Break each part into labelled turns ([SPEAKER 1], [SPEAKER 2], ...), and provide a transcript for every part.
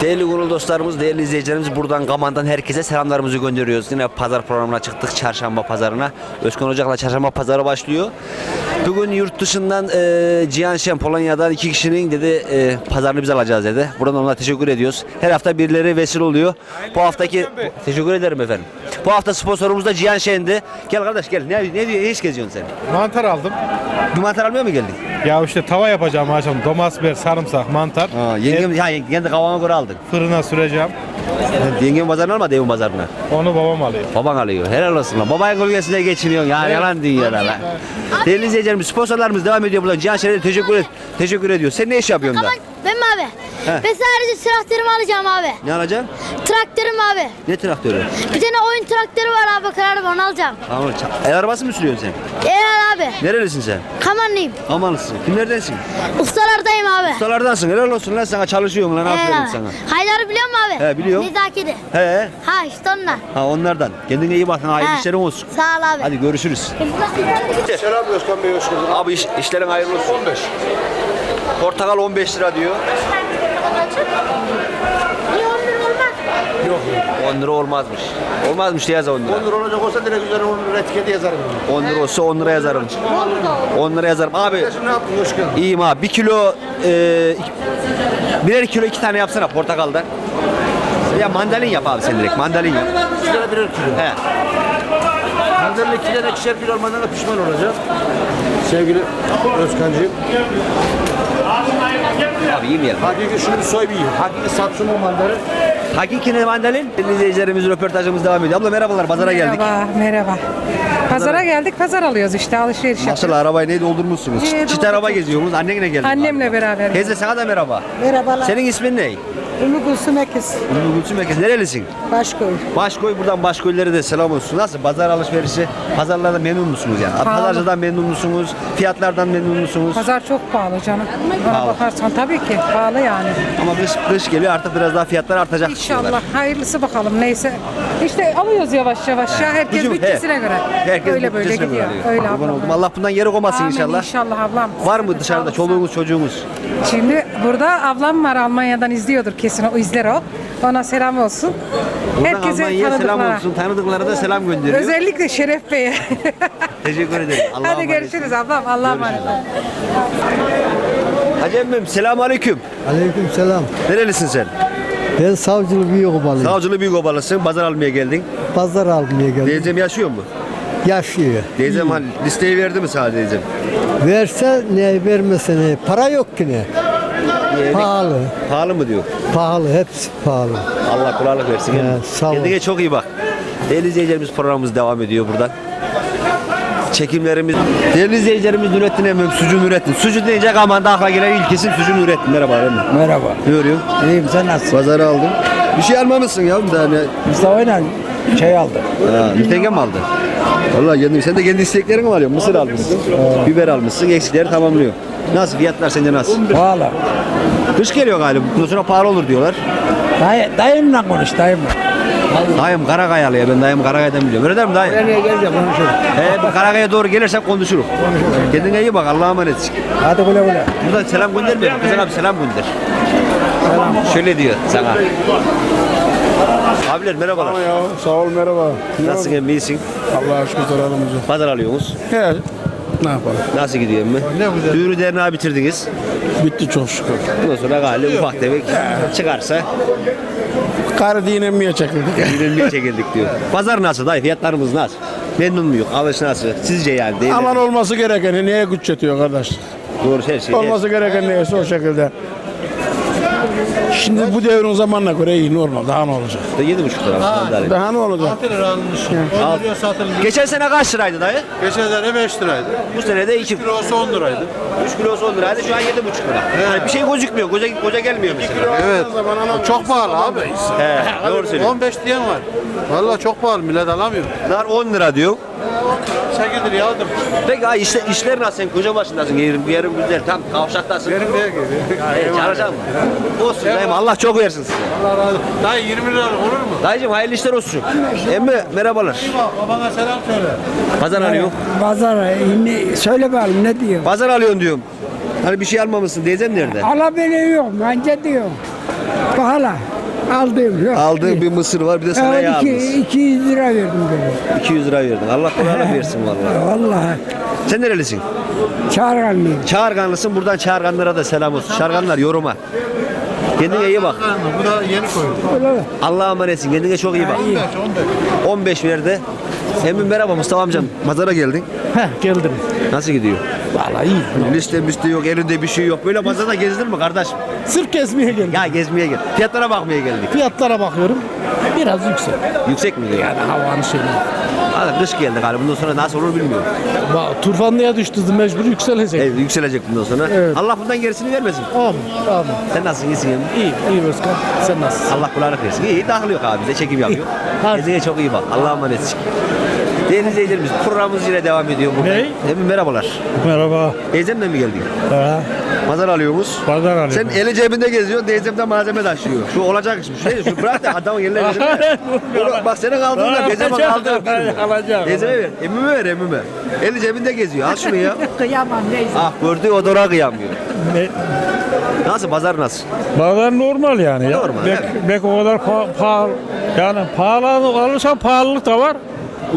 [SPEAKER 1] Değerli gurur dostlarımız, değerli izleyicilerimiz buradan Gaman'dan herkese selamlarımızı gönderiyoruz. Yine pazar programına çıktık çarşamba pazarına. Özkan Ocak'la çarşamba pazarı başlıyor. Bugün yurt dışından e, Cihan Şen Polonya'dan iki kişinin dedi e, pazarını biz alacağız dedi. Buradan ona teşekkür ediyoruz. Her hafta birileri vesile oluyor. Bu haftaki teşekkür ederim efendim. Bu hafta sponsorumuz da Cihan Şen'di. Gel kardeş gel. Ne, ne diyor? Ne iş geziyorsun sen?
[SPEAKER 2] Mantar aldım.
[SPEAKER 1] Bir mantar almaya mı geldin?
[SPEAKER 2] Ya işte tava yapacağım akşam. Domates, biber, sarımsak, mantar.
[SPEAKER 1] Aa, yengem, ha, yengem de kavana göre aldın.
[SPEAKER 2] Fırına süreceğim.
[SPEAKER 1] Yengem pazarını almadı evin pazarına.
[SPEAKER 2] Onu babam alıyor.
[SPEAKER 1] Baban alıyor. Helal olsun lan. Babanın gölgesinde geçiniyorsun. Ya yalan dünyada lan. Değerli izleyicilerimiz sponsorlarımız devam ediyor buradan. Cihan Şener'e teşekkür, et, teşekkür ediyor. Sen ne iş yapıyorsun da?
[SPEAKER 3] Ben mi abi?
[SPEAKER 1] He.
[SPEAKER 3] Ben sadece traktörümü alacağım abi.
[SPEAKER 1] Ne alacaksın?
[SPEAKER 3] Traktörüm abi.
[SPEAKER 1] Ne traktörü?
[SPEAKER 3] Bir tane oyun traktörü var abi kararım onu alacağım.
[SPEAKER 1] Tamam. El arabası mı sürüyorsun sen?
[SPEAKER 3] Eğer abi.
[SPEAKER 1] Nerelisin sen?
[SPEAKER 3] Kamanlıyım.
[SPEAKER 1] Amalısın. Kimlerdensin?
[SPEAKER 3] Ustalardayım abi.
[SPEAKER 1] Ustalardansın. Helal olsun lan sana çalışıyorsun lan.
[SPEAKER 3] Eğer
[SPEAKER 1] Aferin sana.
[SPEAKER 3] Haydar'ı biliyor musun abi?
[SPEAKER 1] He, biliyorum.
[SPEAKER 3] Nezaketi.
[SPEAKER 1] He.
[SPEAKER 3] Ha işte onlar.
[SPEAKER 1] Ha onlardan. Kendine iyi bak. Hayırlı işlerin olsun.
[SPEAKER 3] Sağ ol abi.
[SPEAKER 1] Hadi görüşürüz.
[SPEAKER 4] Selam Özkan Bey hoş geldiniz.
[SPEAKER 1] Abi iş, işlerin hayırlı olsun. 15. Portakal 15 lira diyor.
[SPEAKER 3] Niye 10 lira olmaz?
[SPEAKER 4] Yok.
[SPEAKER 1] 10 lira olmazmış. Olmazmış diye yaz 10 lira.
[SPEAKER 4] 10 lira olacak olsa direkt üzerine 10 lira etiketi yazarım.
[SPEAKER 1] 10 lira olsa 10 lira yazarım. 10 lira yazarım. Abi
[SPEAKER 4] Şimdi ne yaptın hoş geldin.
[SPEAKER 1] iyiyim abi. 1 kilo e, iki- birer kilo 2 tane yapsana portakaldan. Ya mandalin yap abi sen direkt. Mandalin yap.
[SPEAKER 4] 2 lira birer kilo.
[SPEAKER 1] He.
[SPEAKER 4] 2 lira 2'şer kilo almadan da pişman olacak. Sevgili Özkancığım.
[SPEAKER 1] Abi yemeyelim.
[SPEAKER 4] Hakiki şunu bir soy bir yiyin. Hakiki Samsun'un mandarı.
[SPEAKER 1] Hakiki ne mandalin? İzleyicilerimiz röportajımız devam ediyor. Abla merhabalar. Pazara geldik.
[SPEAKER 5] Merhaba, merhaba. Pazara geldik, pazar alıyoruz işte alışveriş
[SPEAKER 1] Nasıl
[SPEAKER 5] yapıyoruz.
[SPEAKER 1] arabayı ne doldurmuşsunuz? Çit
[SPEAKER 5] doldurduk.
[SPEAKER 1] araba geziyorsunuz. Annenle geldin.
[SPEAKER 5] Annemle beraber.
[SPEAKER 1] Teyze sana da merhaba.
[SPEAKER 6] Merhabalar.
[SPEAKER 1] Senin ismin ne?
[SPEAKER 6] Ümmü Gülsüm Ekiz.
[SPEAKER 1] Ünlü Gülsüm. Nerelisin?
[SPEAKER 6] Başköy.
[SPEAKER 1] Başkoy buradan Başkoylere de selam olsun. Nasıl pazar alışverişi? Pazarlarda memnun musunuz yani?
[SPEAKER 5] Pahalı.
[SPEAKER 1] Pazarcıdan memnun musunuz? Fiyatlardan memnun musunuz?
[SPEAKER 5] Pazar çok pahalı canım. Bana
[SPEAKER 1] Pahalı.
[SPEAKER 5] bakarsan tabii ki pahalı yani.
[SPEAKER 1] Ama kış, kış geliyor artık biraz daha fiyatlar artacak.
[SPEAKER 5] İnşallah
[SPEAKER 1] diyorlar.
[SPEAKER 5] hayırlısı bakalım neyse. İşte alıyoruz yavaş yavaş ya herkes
[SPEAKER 1] Gücüm-
[SPEAKER 5] bütçesine
[SPEAKER 1] he.
[SPEAKER 5] göre.
[SPEAKER 1] Herkes
[SPEAKER 5] Öyle böyle gidiyor.
[SPEAKER 1] göre alıyor.
[SPEAKER 5] Öyle
[SPEAKER 1] Kurban
[SPEAKER 5] ablam.
[SPEAKER 1] oldum. Allah bundan yeri koymasın
[SPEAKER 5] Amin,
[SPEAKER 1] inşallah.
[SPEAKER 5] inşallah ablam.
[SPEAKER 1] Var mı dışarıda çoluğunuz çocuğunuz?
[SPEAKER 5] Şimdi burada ablam var Almanya'dan izliyordur kesin o izler o. Ona selam olsun.
[SPEAKER 1] Buradan
[SPEAKER 5] Herkese
[SPEAKER 1] Almanya'ya selam
[SPEAKER 5] tanıdıklara.
[SPEAKER 1] olsun. Tanıdıklara da selam gönderiyor.
[SPEAKER 5] Özellikle Şeref Bey'e.
[SPEAKER 1] Teşekkür ederim. Allah'a
[SPEAKER 5] Hadi
[SPEAKER 1] emanet.
[SPEAKER 5] görüşürüz ablam. Allah'a emanet.
[SPEAKER 1] Hacı emmim selamun aleyküm.
[SPEAKER 7] Aleyküm selam.
[SPEAKER 1] Nerelisin sen?
[SPEAKER 7] Ben savcılı büyük obalıyım.
[SPEAKER 1] Savcılı büyük obalısın. Pazar almaya geldin.
[SPEAKER 7] Pazar almaya geldim.
[SPEAKER 1] Teyzem yaşıyor mu?
[SPEAKER 7] Yaşıyor.
[SPEAKER 1] Teyzem hani listeyi verdi mi sana teyzem?
[SPEAKER 7] Verse ne vermese ne. Para yok ki ne. Pahalı.
[SPEAKER 1] Pahalı mı diyor?
[SPEAKER 7] Pahalı. Hepsi pahalı.
[SPEAKER 1] Allah kolaylık versin.
[SPEAKER 7] Ya, sağ ol.
[SPEAKER 1] Kendine çok iyi bak. Değerli izleyicilerimiz programımız devam ediyor buradan. Çekimlerimiz. Değerli izleyicilerimiz Nurettin Emmem, Sucu Nurettin. Sucu deyince Kaman'da akla gelen ilk isim Sucu Nurettin. Merhaba Emmem.
[SPEAKER 8] Merhaba.
[SPEAKER 1] Ne örüyorsun?
[SPEAKER 8] İyiyim sen nasılsın?
[SPEAKER 1] Pazarı aldım. Bir şey almamışsın ya bir tane.
[SPEAKER 8] Mustafa'yla şey aldım.
[SPEAKER 1] Ha, mütenge mi aldın? Vallahi kendim, sen de kendi isteklerini mi alıyorsun? Mısır almışsın, biber almışsın, eksikleri tamamlıyor. Nasıl fiyatlar sence nasıl?
[SPEAKER 8] Pahalı.
[SPEAKER 1] Kış geliyor galiba, bundan sonra pahalı olur diyorlar.
[SPEAKER 8] Dayı, dayımla konuş dayımla.
[SPEAKER 1] Dayım Karakayalı ya, ben dayım Karakaya'dan biliyorum. Öyle değil mi dayı?
[SPEAKER 8] Nereye geleceğim konuşuruz.
[SPEAKER 1] He, bir Karakaya doğru gelirsek konuşuruz. Kendine iyi bak, Allah'a emanet.
[SPEAKER 8] Hadi güle güle.
[SPEAKER 1] Buradan selam göndermiyor. Kızın abi selam gönder. Selam. Şöyle diyor sana. Abiler merhabalar.
[SPEAKER 4] Ya sağ ol merhaba.
[SPEAKER 1] Nasılsın emmi iyisin?
[SPEAKER 4] Allah'a şükür soralımızı.
[SPEAKER 1] Pazar alıyorsunuz.
[SPEAKER 4] He. Ne yapalım?
[SPEAKER 1] Nasıl gidiyor emmi?
[SPEAKER 4] Ne güzel.
[SPEAKER 1] Düğünü derneği bitirdiniz.
[SPEAKER 4] Bitti çok şükür.
[SPEAKER 1] Bundan sonra galiba ufak tefek çıkarsa
[SPEAKER 4] Karı dinlenmeye çekildik.
[SPEAKER 1] yürünmeye çekildik diyor. Pazar nasıl dayı? Fiyatlarımız nasıl? Memnun muyuz? Alış nasıl? Sizce yani değil mi?
[SPEAKER 4] Aman olması gerekeni niye güç yetiyor kardeş?
[SPEAKER 1] Doğru her şey.
[SPEAKER 4] Olması gereken neyse o şekilde. Şimdi bu devrin zamanına göre iyi normal. Daha ne olacak?
[SPEAKER 1] Yedi buçuk lira. mandalina.
[SPEAKER 4] Daha ne olacak?
[SPEAKER 1] Al. Geçen sene kaç liraydı dayı?
[SPEAKER 9] Geçen sene 5 liraydı.
[SPEAKER 1] Bu sene de 2
[SPEAKER 9] Kilosu 10 liraydı.
[SPEAKER 1] 3 kilosu 10 liraydı. Şu an 7,5 lira. Yani bir şey gözükmüyor. Koca, koca gelmiyor mesela.
[SPEAKER 9] Evet. Çok pahalı abi.
[SPEAKER 1] He, doğru söylüyorsun.
[SPEAKER 9] 15 diyen var. Vallahi çok pahalı millet alamıyor.
[SPEAKER 1] Nar 10 lira diyor.
[SPEAKER 9] 8 liraya aldım.
[SPEAKER 1] Peki ay işte işler nasıl? Sen koca başındasın. Yerin, yerin güzel. Tam kavşaktasın.
[SPEAKER 9] Benim neye geliyor?
[SPEAKER 1] Hey, çalışan mı? Olsun dayım. Allah çok versin size.
[SPEAKER 9] Allah razı olsun. Dayı 20 lira olur mu?
[SPEAKER 1] Dayıcım hayırlı işler olsun. Emmi merhabalar.
[SPEAKER 9] Babana selam söyle.
[SPEAKER 1] Pazar alıyorsun.
[SPEAKER 6] Pazara ne, söyle bakalım ne diyor?
[SPEAKER 1] Pazar alıyorsun diyorum. Hani bir şey almamışsın. Teyzem nerede?
[SPEAKER 6] Alabiliyor, anca diyor. Pahalı. Aldığım yok.
[SPEAKER 1] Aldığın bir mısır var bir de sana yağ
[SPEAKER 6] iki,
[SPEAKER 1] almış.
[SPEAKER 6] 200 lira verdim böyle.
[SPEAKER 1] 200 lira verdin. Allah kolaylık versin vallahi.
[SPEAKER 6] Vallahi.
[SPEAKER 1] Sen nerelisin?
[SPEAKER 6] Çağırganlıyım.
[SPEAKER 1] Çağırganlısın. Buradan çağırganlara da selam olsun. Çağırganlar yoruma. Kendine iyi bak.
[SPEAKER 9] Bu da yeni koyuldu.
[SPEAKER 6] Öyle.
[SPEAKER 1] Allah'a emanetsin. Kendine çok iyi bak. 15 verdi. Emin merhaba Mustafa amcam. Pazara geldin.
[SPEAKER 8] Heh geldim.
[SPEAKER 1] Nasıl gidiyor?
[SPEAKER 8] Vallahi iyi.
[SPEAKER 1] Liste müste yok, elinde bir şey yok. Böyle pazarda gezilir mi kardeş?
[SPEAKER 8] Sırf gezmeye geldim.
[SPEAKER 1] Ya gezmeye gel. Fiyatlara bakmaya geldik.
[SPEAKER 8] Fiyatlara bakıyorum. Biraz yüksek.
[SPEAKER 1] Yüksek mi diyor?
[SPEAKER 8] Yani havanın şeyi.
[SPEAKER 1] Hadi kış geldi galiba. Bundan sonra nasıl olur bilmiyorum.
[SPEAKER 8] Ba- Turfanlıya düştü mecbur yükselecek.
[SPEAKER 1] Evet, yükselecek bundan sonra.
[SPEAKER 8] Evet.
[SPEAKER 1] Allah bundan gerisini vermesin.
[SPEAKER 8] Amin. Amin.
[SPEAKER 1] Sen nasılsın? İyisin?
[SPEAKER 8] İyi. iyi Özkan. Sen nasılsın?
[SPEAKER 1] Allah kulağını versin. İyi, dahil yok abi. Bize çekim yapıyor. Kendine çok iyi bak. Allah'a emanetsin. Değerli izleyicilerimiz programımız yine devam ediyor burada.
[SPEAKER 8] Ne?
[SPEAKER 1] Emin merhabalar.
[SPEAKER 8] Merhaba.
[SPEAKER 1] Teyzemle mi geldin?
[SPEAKER 8] Ha,
[SPEAKER 1] Pazar alıyoruz.
[SPEAKER 8] pazar alayım.
[SPEAKER 1] Sen eli cebinde geziyorsun, teyzemde malzeme taşıyor. Şu olacak iş. Şu, şey, şu bırak da adamın eline verin. Bunu- Bak senin aldığında teyzeme kaldı.
[SPEAKER 8] Alacağım.
[SPEAKER 1] Teyzeme ver. Emmime ver emmime. Eli cebinde geziyor. Al şunu ya.
[SPEAKER 6] Kıyamam neyse.
[SPEAKER 1] Ah gördüğü odora kıyamıyor.
[SPEAKER 8] Ne-
[SPEAKER 1] Nasıl pazar nasıl?
[SPEAKER 8] Pazar normal yani. Ya.
[SPEAKER 1] Normal,
[SPEAKER 8] Bek,
[SPEAKER 1] evet.
[SPEAKER 8] bek o kadar pa- pahalı. Yani pahalı alırsan pahalılık da var.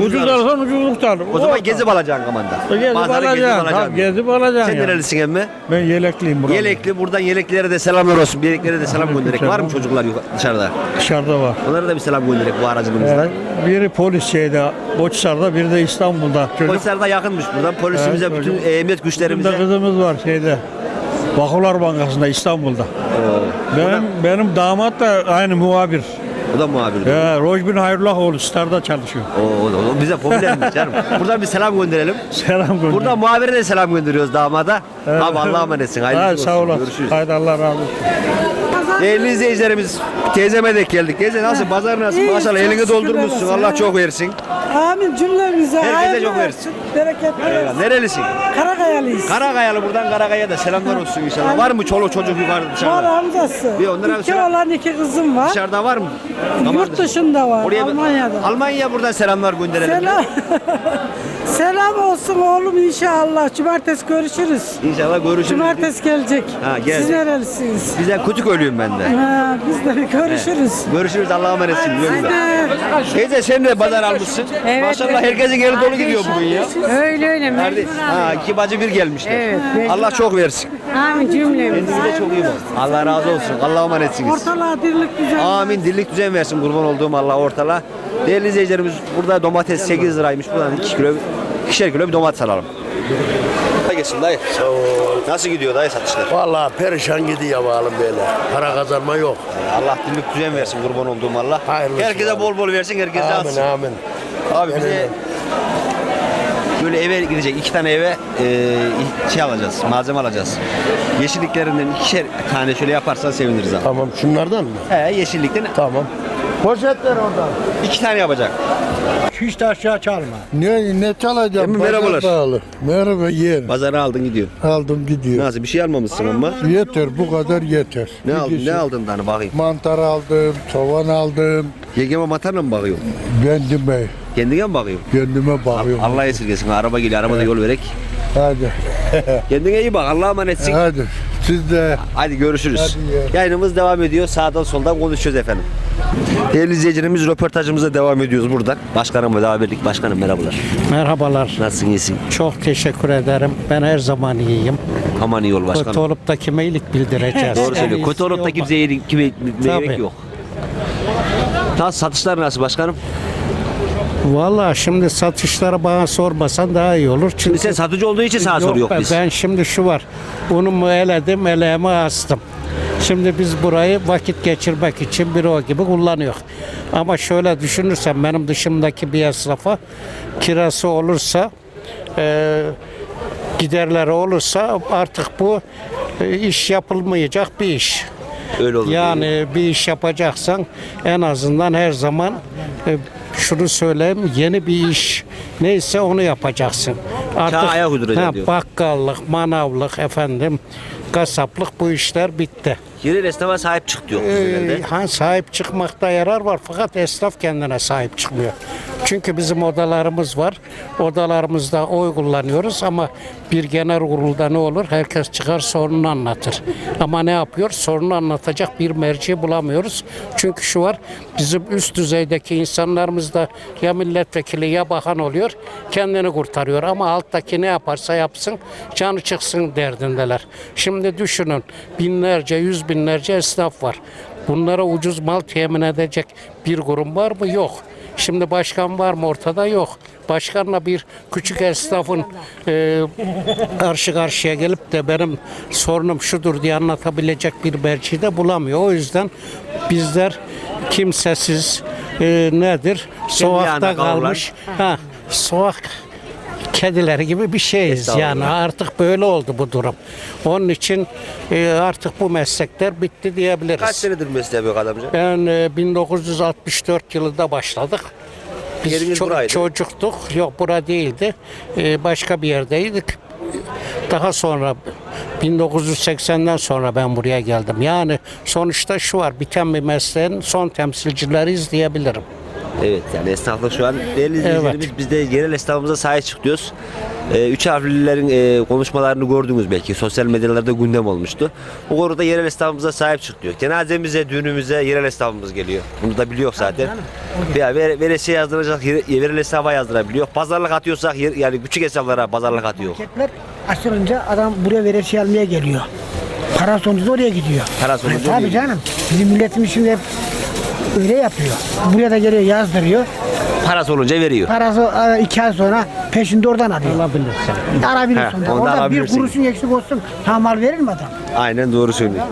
[SPEAKER 8] Ucuz alırsan ucuzluk var.
[SPEAKER 1] O zaman gezip alacaksın kamanda.
[SPEAKER 8] Gezip
[SPEAKER 1] Pazara
[SPEAKER 8] alacaksın. Tabii, gezip alacaksın.
[SPEAKER 1] Sen
[SPEAKER 8] yani.
[SPEAKER 1] nerelisin emme?
[SPEAKER 8] Ben yelekliyim burada.
[SPEAKER 1] Yelekli. Buradan yeleklilere de selamlar olsun. Yeleklilere de selam gönderek. Var mı çocuklar dışarıda?
[SPEAKER 8] Dışarıda var.
[SPEAKER 1] Onlara da bir selam gönderek bu aracılığımızdan.
[SPEAKER 8] Yani biri polis şeyde, Boçsar'da, biri de İstanbul'da. Çocuk.
[SPEAKER 1] Polisler de yakınmış buradan. Polisimize,
[SPEAKER 8] Evet,
[SPEAKER 1] bütün
[SPEAKER 8] çocuk.
[SPEAKER 1] e, emniyet
[SPEAKER 8] Bizim de
[SPEAKER 1] güçlerimize.
[SPEAKER 8] kızımız var şeyde. Vakıflar Bankası'nda İstanbul'da. Benim benim damat da aynı muhabir.
[SPEAKER 1] O da muhabir.
[SPEAKER 8] Ya, Rojbin Hayrullahoğlu Star'da çalışıyor.
[SPEAKER 1] O, o, o bize popülermiş canım. Buradan bir selam gönderelim.
[SPEAKER 8] Selam gönder.
[SPEAKER 1] Buradan muhabire de selam gönderiyoruz damada. Abi Allah'a emanetsin. Hayırlı
[SPEAKER 8] Ha,
[SPEAKER 1] olsun.
[SPEAKER 8] sağ olasın.
[SPEAKER 1] Görüşürüz.
[SPEAKER 8] Haydi Allah razı olsun.
[SPEAKER 1] Değerli izleyicilerimiz teyzeme denk geldik. Teyze nasıl? Pazar nasıl? Maşallah elini doldurmuşsun. Allah çok versin.
[SPEAKER 6] Amin cümlemize.
[SPEAKER 1] Herkese çok versin.
[SPEAKER 6] Bereketli
[SPEAKER 1] Eyvallah. Nerelisin?
[SPEAKER 6] Karakayalıyız.
[SPEAKER 1] Karakayalı buradan Karakaya da selamlar olsun inşallah. Var mı çoluk çocuk yukarıda
[SPEAKER 6] Var
[SPEAKER 1] dışarıda?
[SPEAKER 6] amcası.
[SPEAKER 1] Bir onlara
[SPEAKER 6] iki
[SPEAKER 1] selam-
[SPEAKER 6] olan iki kızım var.
[SPEAKER 1] Dışarıda var mı?
[SPEAKER 6] Yurt dışında var.
[SPEAKER 1] Oraya
[SPEAKER 6] Almanya'da.
[SPEAKER 1] Almanya buradan selamlar gönderelim.
[SPEAKER 6] Selam. Selam olsun oğlum inşallah. Cumartesi görüşürüz.
[SPEAKER 1] İnşallah görüşürüz.
[SPEAKER 6] Cumartesi gelecek.
[SPEAKER 1] Ha, gelecek.
[SPEAKER 6] Siz nerelisiniz?
[SPEAKER 1] Güzel kutuk ölüyüm ben de.
[SPEAKER 6] Ha, biz de görüşürüz.
[SPEAKER 1] Görüşürüz Allah'a emanetsin. Güle.
[SPEAKER 6] Hadi.
[SPEAKER 1] Teyze sen de pazar almışsın.
[SPEAKER 5] Evet,
[SPEAKER 1] Maşallah
[SPEAKER 5] evet.
[SPEAKER 1] herkesin eli dolu gidiyor bugün ya.
[SPEAKER 5] Öyle öyle.
[SPEAKER 1] Nerede? Ha, iki bacı bir gelmişler.
[SPEAKER 5] Evet,
[SPEAKER 1] Allah çok versin.
[SPEAKER 5] Amin cümlemiz.
[SPEAKER 1] Kendinize çok iyi bakın. Allah razı olsun. Allah'a emanetsiniz.
[SPEAKER 6] Ortalığa dirlik düzen.
[SPEAKER 1] Amin. Dillik düzen versin kurban olduğum Allah ortala. Değerli izleyicilerimiz burada domates 8 liraymış. Buradan 2 kilo, 2'şer kilo bir domates alalım. Kolay gelsin dayı. Nasıl gidiyor dayı satışlar?
[SPEAKER 10] Vallahi perişan gidiyor bağlım böyle. Para kazanma yok.
[SPEAKER 1] Allah dillik düzen versin kurban olduğum Allah.
[SPEAKER 10] Hayırlısı
[SPEAKER 1] herkese
[SPEAKER 10] abi.
[SPEAKER 1] bol bol versin, herkese
[SPEAKER 10] Amin
[SPEAKER 1] atsın.
[SPEAKER 10] amin.
[SPEAKER 1] Abi bize böyle eve gidecek iki tane eve e, şey alacağız, malzeme alacağız. Yeşilliklerinden ikişer tane şöyle yaparsan seviniriz abi.
[SPEAKER 10] Tamam şunlardan mı?
[SPEAKER 1] He yeşillikten
[SPEAKER 10] Tamam. Poşetler oradan.
[SPEAKER 1] iki tane yapacak.
[SPEAKER 8] Hiç de aşağı çalma.
[SPEAKER 10] Ne ne çalacağım?
[SPEAKER 1] Emmi,
[SPEAKER 10] Pazar
[SPEAKER 1] merhabalar.
[SPEAKER 10] pahalı. Merhaba yer.
[SPEAKER 1] Pazara aldın gidiyor.
[SPEAKER 10] Aldım gidiyor.
[SPEAKER 1] Nasıl bir şey almamışsın ama.
[SPEAKER 10] Yeter bu kadar yeter.
[SPEAKER 1] Ne aldın? Ne aldın tane bakayım.
[SPEAKER 10] Mantar aldım, soğan aldım.
[SPEAKER 1] Yengeme matarla mı bakıyorsun?
[SPEAKER 10] Kendime,
[SPEAKER 1] Kendine mi bakıyorsun?
[SPEAKER 10] kendime bakıyorum.
[SPEAKER 1] Allah esirgesin. Araba geliyor. Arabada yol verek.
[SPEAKER 10] Hadi.
[SPEAKER 1] Kendine iyi bak. Allah'a emanetsin.
[SPEAKER 10] Hadi. Siz de.
[SPEAKER 1] Hadi görüşürüz.
[SPEAKER 10] Hadi ya.
[SPEAKER 1] Yayınımız devam ediyor. Sağdan soldan konuşuyoruz efendim. Değerli izleyicilerimiz röportajımıza devam ediyoruz buradan. Başkanım ve haberlik başkanım merhabalar.
[SPEAKER 8] Merhabalar.
[SPEAKER 1] Nasılsın iyisin?
[SPEAKER 8] Çok teşekkür ederim. Ben her zaman iyiyim.
[SPEAKER 1] Aman iyi ol başkanım.
[SPEAKER 8] Kötü olup da kime iyilik bildireceğiz.
[SPEAKER 1] Doğru söylüyor. Kötü olup da kimseye iyilik- kime gerek
[SPEAKER 8] Tabii.
[SPEAKER 1] yok. Nasıl satışlar nasıl başkanım?
[SPEAKER 8] Vallahi şimdi satışları bana sormasan daha iyi olur. Çünkü
[SPEAKER 1] Şimdi sen satıcı olduğu için sana soru yok
[SPEAKER 8] ben,
[SPEAKER 1] biz.
[SPEAKER 8] ben şimdi şu var. Unumu eledim, eleğimi astım. Şimdi biz burayı vakit geçirmek için büro gibi kullanıyor. Ama şöyle düşünürsen benim dışımdaki bir esnafa kirası olursa e, giderleri olursa artık bu e, iş yapılmayacak bir iş.
[SPEAKER 1] Öyle olur.
[SPEAKER 8] Yani bir iş yapacaksan en azından her zaman e, şunu söyleyeyim yeni bir iş neyse onu yapacaksın. Artık
[SPEAKER 1] ayak diyor.
[SPEAKER 8] bakkallık, manavlık efendim kasaplık bu işler bitti.
[SPEAKER 1] Yerel esnafa sahip çık diyor.
[SPEAKER 8] Ee, ha, sahip çıkmakta yarar var fakat esnaf kendine sahip çıkmıyor. Çünkü bizim odalarımız var. Odalarımızda oy kullanıyoruz ama bir genel kurulda ne olur? Herkes çıkar sorununu anlatır. Ama ne yapıyor? Sorunu anlatacak bir merci bulamıyoruz. Çünkü şu var bizim üst düzeydeki insanlarımız da ya milletvekili ya bakan oluyor. Kendini kurtarıyor ama alttaki ne yaparsa yapsın canı çıksın derdindeler. Şimdi düşünün binlerce yüz binlerce esnaf var. Bunlara ucuz mal temin edecek bir kurum var mı? Yok. Şimdi başkan var mı ortada? Yok. Başkanla bir küçük esnafın e, karşı karşıya gelip de benim sorunum şudur diye anlatabilecek bir merci de bulamıyor. O yüzden bizler kimsesiz e, nedir?
[SPEAKER 1] Kavrulmuş.
[SPEAKER 8] kalmış. Ha, sokak kedileri gibi bir şeyiz yani artık böyle oldu bu durum. Onun için e, artık bu meslekler bitti diyebiliriz.
[SPEAKER 1] Kaç senedir mesleğe yapıyor adamca?
[SPEAKER 8] Ben e, 1964 yılında başladık. Biz
[SPEAKER 1] Yeriniz buraydı.
[SPEAKER 8] çocuktuk. Yok bura değildi. E, başka bir yerdeydik. Daha sonra 1980'den sonra ben buraya geldim. Yani sonuçta şu var. Biten bir mesleğin son temsilcileriyiz diyebilirim.
[SPEAKER 1] Evet yani esnaflık şu an değerli izleyicilerimiz biz de yerel esnafımıza sahip çık diyoruz. Ee, üç harflilerin e, konuşmalarını gördünüz belki. Sosyal medyalarda gündem olmuştu. O konuda yerel esnafımıza sahip çık diyor. Cenazemize, düğünümüze yerel esnafımız geliyor. Bunu da biliyor zaten. Ya ver, veresiye yazdıracak, yer- yerel esnafa yazdırabiliyor. Pazarlık atıyorsak yer- yani küçük esnaflara pazarlık atıyor.
[SPEAKER 11] Marketler açılınca adam buraya veresiye almaya geliyor. Para sonucu oraya gidiyor.
[SPEAKER 1] Para sonucu
[SPEAKER 11] Tabii
[SPEAKER 1] oraya
[SPEAKER 11] canım. Bizim milletimiz şimdi hep öyle yapıyor. Buraya da geliyor yazdırıyor.
[SPEAKER 1] Parası olunca veriyor.
[SPEAKER 11] Parası e, iki ay sonra peşinde oradan alıyor.
[SPEAKER 8] Alabilirsin.
[SPEAKER 11] Alabilirsin.
[SPEAKER 1] He,
[SPEAKER 11] Orada bir
[SPEAKER 1] alabilirsin.
[SPEAKER 11] kuruşun eksik olsun. Tam mal verir mi adam?
[SPEAKER 1] Aynen doğru söylüyor.